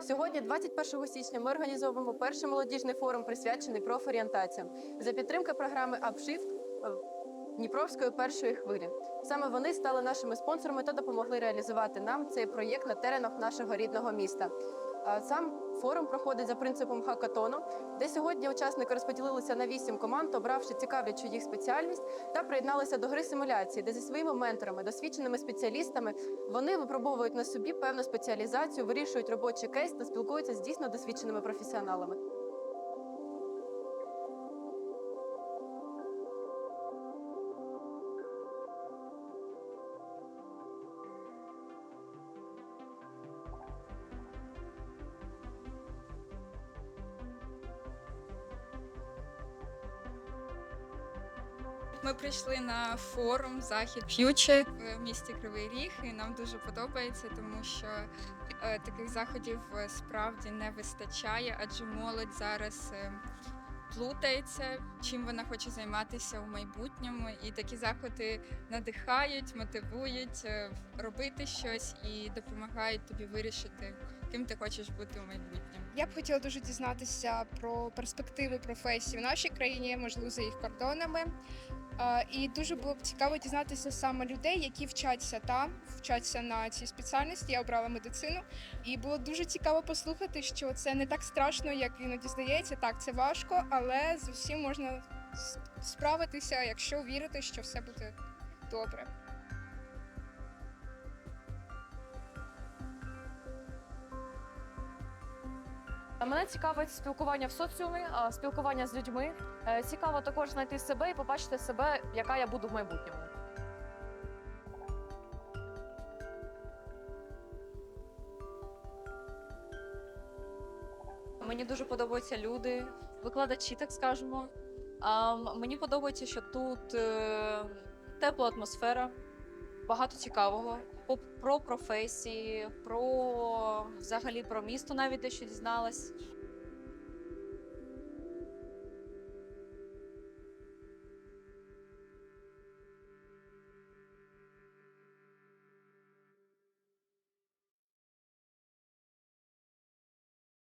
Сьогодні, 21 січня, ми організовуємо перший молодіжний форум, присвячений профорієнтаціям за підтримки програми Upshift е, Дніпровської першої хвилі. Саме вони стали нашими спонсорами та допомогли реалізувати нам цей проєкт на теренах нашого рідного міста. Сам форум проходить за принципом хакатону, де сьогодні учасники розподілилися на вісім команд, обравши цікавлячу їх спеціальність, та приєдналися до гри симуляції, де зі своїми менторами, досвідченими спеціалістами вони випробовують на собі певну спеціалізацію, вирішують робочий кейс та спілкуються з дійсно досвідченими професіоналами. Ми прийшли на форум Захід Ф'ючер в місті Кривий Ріг, і нам дуже подобається, тому що е, таких заходів е, справді не вистачає, адже молодь зараз е, плутається, чим вона хоче займатися у майбутньому. І такі заходи надихають, мотивують робити щось і допомагають тобі вирішити, ким ти хочеш бути у майбутньому. Я б хотіла дуже дізнатися про перспективи професії в нашій країні, можливо, за їх кордонами. І дуже було б цікаво дізнатися саме людей, які вчаться там, вчаться на цій спеціальності. Я обрала медицину, і було дуже цікаво послухати, що це не так страшно, як іноді здається. Так, це важко, але з усім можна справитися, якщо вірити, що все буде добре. Мене цікавить спілкування в соціумі, спілкування з людьми. Е, Цікаво також знайти себе і побачити себе, яка я буду в майбутньому. Мені дуже подобаються люди, викладачі, так скажемо. Мені подобається, що тут е, тепла атмосфера, багато цікавого. По- Про професії, про взагалі про місто навіть дещо дізналась.